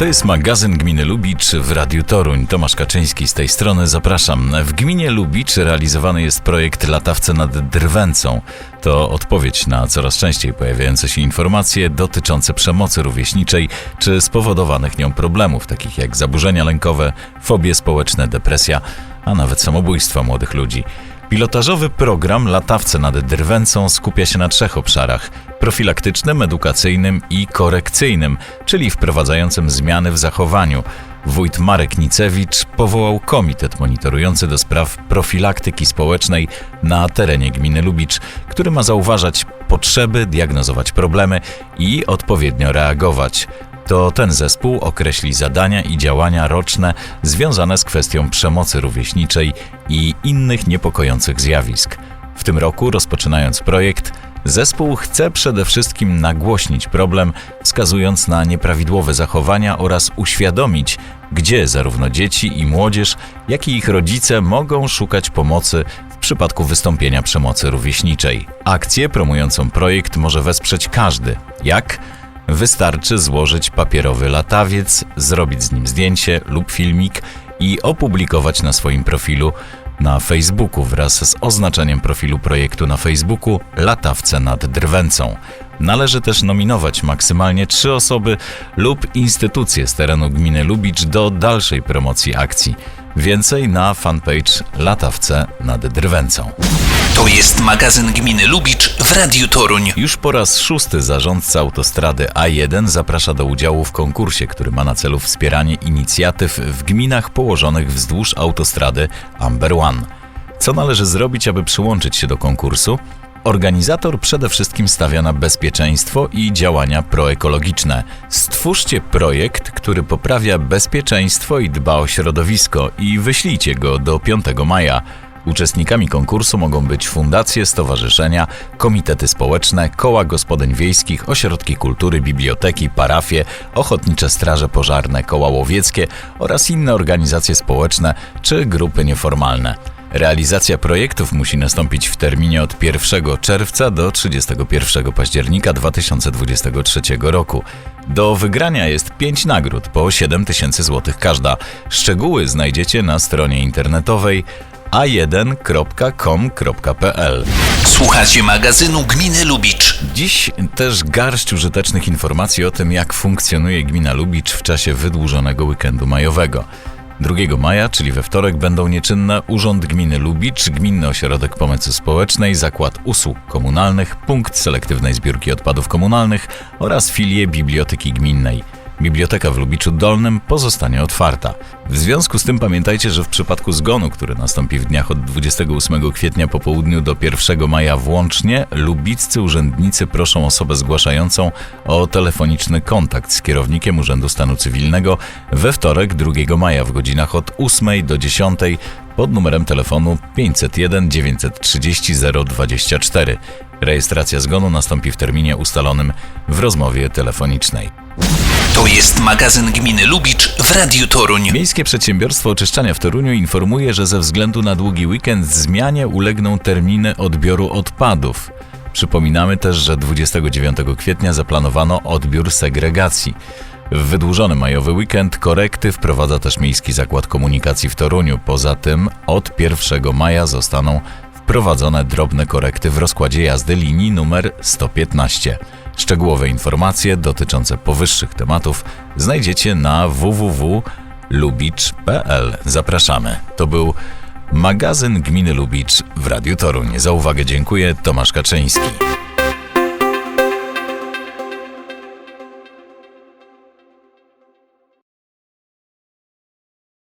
To jest magazyn Gminy Lubicz w Radiu Toruń. Tomasz Kaczyński z tej strony, zapraszam. W gminie Lubicz realizowany jest projekt Latawce nad Drwęcą. To odpowiedź na coraz częściej pojawiające się informacje dotyczące przemocy rówieśniczej czy spowodowanych nią problemów, takich jak zaburzenia lękowe, fobie społeczne, depresja, a nawet samobójstwa młodych ludzi. Pilotażowy program Latawce nad Drwęcą skupia się na trzech obszarach: profilaktycznym, edukacyjnym i korekcyjnym, czyli wprowadzającym zmiany w zachowaniu. Wójt Marek Nicewicz powołał komitet monitorujący do spraw profilaktyki społecznej na terenie gminy Lubicz, który ma zauważać potrzeby, diagnozować problemy i odpowiednio reagować. To ten zespół określi zadania i działania roczne związane z kwestią przemocy rówieśniczej i innych niepokojących zjawisk. W tym roku, rozpoczynając projekt, zespół chce przede wszystkim nagłośnić problem, wskazując na nieprawidłowe zachowania oraz uświadomić, gdzie zarówno dzieci i młodzież, jak i ich rodzice mogą szukać pomocy w przypadku wystąpienia przemocy rówieśniczej. Akcję promującą projekt może wesprzeć każdy. Jak? Wystarczy złożyć papierowy latawiec, zrobić z nim zdjęcie lub filmik i opublikować na swoim profilu na Facebooku wraz z oznaczeniem profilu projektu na Facebooku Latawce nad Drwęcą. Należy też nominować maksymalnie trzy osoby lub instytucje z terenu gminy Lubicz do dalszej promocji akcji. Więcej na fanpage Latawce nad Drwęcą. To jest magazyn gminy Lubicz w Radiu Toruń. Już po raz szósty zarządca autostrady A1 zaprasza do udziału w konkursie, który ma na celu wspieranie inicjatyw w gminach położonych wzdłuż autostrady Amber One. Co należy zrobić, aby przyłączyć się do konkursu? Organizator przede wszystkim stawia na bezpieczeństwo i działania proekologiczne. Stwórzcie projekt, który poprawia bezpieczeństwo i dba o środowisko i wyślijcie go do 5 maja. Uczestnikami konkursu mogą być fundacje, stowarzyszenia, komitety społeczne, koła gospodyń wiejskich, ośrodki kultury, biblioteki, parafie, ochotnicze straże pożarne, koła łowieckie oraz inne organizacje społeczne czy grupy nieformalne. Realizacja projektów musi nastąpić w terminie od 1 czerwca do 31 października 2023 roku. Do wygrania jest 5 nagród po 7 tysięcy złotych każda. Szczegóły znajdziecie na stronie internetowej a1.com.pl. Słuchacie magazynu gminy Lubicz. Dziś też garść użytecznych informacji o tym, jak funkcjonuje gmina Lubicz w czasie wydłużonego weekendu majowego. 2 maja, czyli we wtorek, będą nieczynne Urząd Gminy Lubicz, Gminny Ośrodek Pomocy Społecznej, Zakład Usług Komunalnych, Punkt Selektywnej Zbiórki Odpadów Komunalnych oraz filie Biblioteki Gminnej. Biblioteka w Lubiczu Dolnym pozostanie otwarta. W związku z tym pamiętajcie, że w przypadku zgonu, który nastąpi w dniach od 28 kwietnia po południu do 1 maja włącznie, lubiccy urzędnicy proszą osobę zgłaszającą o telefoniczny kontakt z kierownikiem Urzędu Stanu Cywilnego we wtorek 2 maja w godzinach od 8 do 10 pod numerem telefonu 501 930 024. Rejestracja zgonu nastąpi w terminie ustalonym w rozmowie telefonicznej. To jest magazyn gminy Lubicz w Radiu Toruń. Miejskie Przedsiębiorstwo Oczyszczania w Toruniu informuje, że ze względu na długi weekend zmianie ulegną terminy odbioru odpadów. Przypominamy też, że 29 kwietnia zaplanowano odbiór segregacji. W wydłużony majowy weekend korekty wprowadza też Miejski Zakład Komunikacji w Toruniu. Poza tym od 1 maja zostaną wprowadzone drobne korekty w rozkładzie jazdy linii numer 115. Szczegółowe informacje dotyczące powyższych tematów znajdziecie na www.lubicz.pl. Zapraszamy. To był magazyn Gminy Lubicz w Radiu Toruń. Za uwagę dziękuję, Tomasz Kaczyński.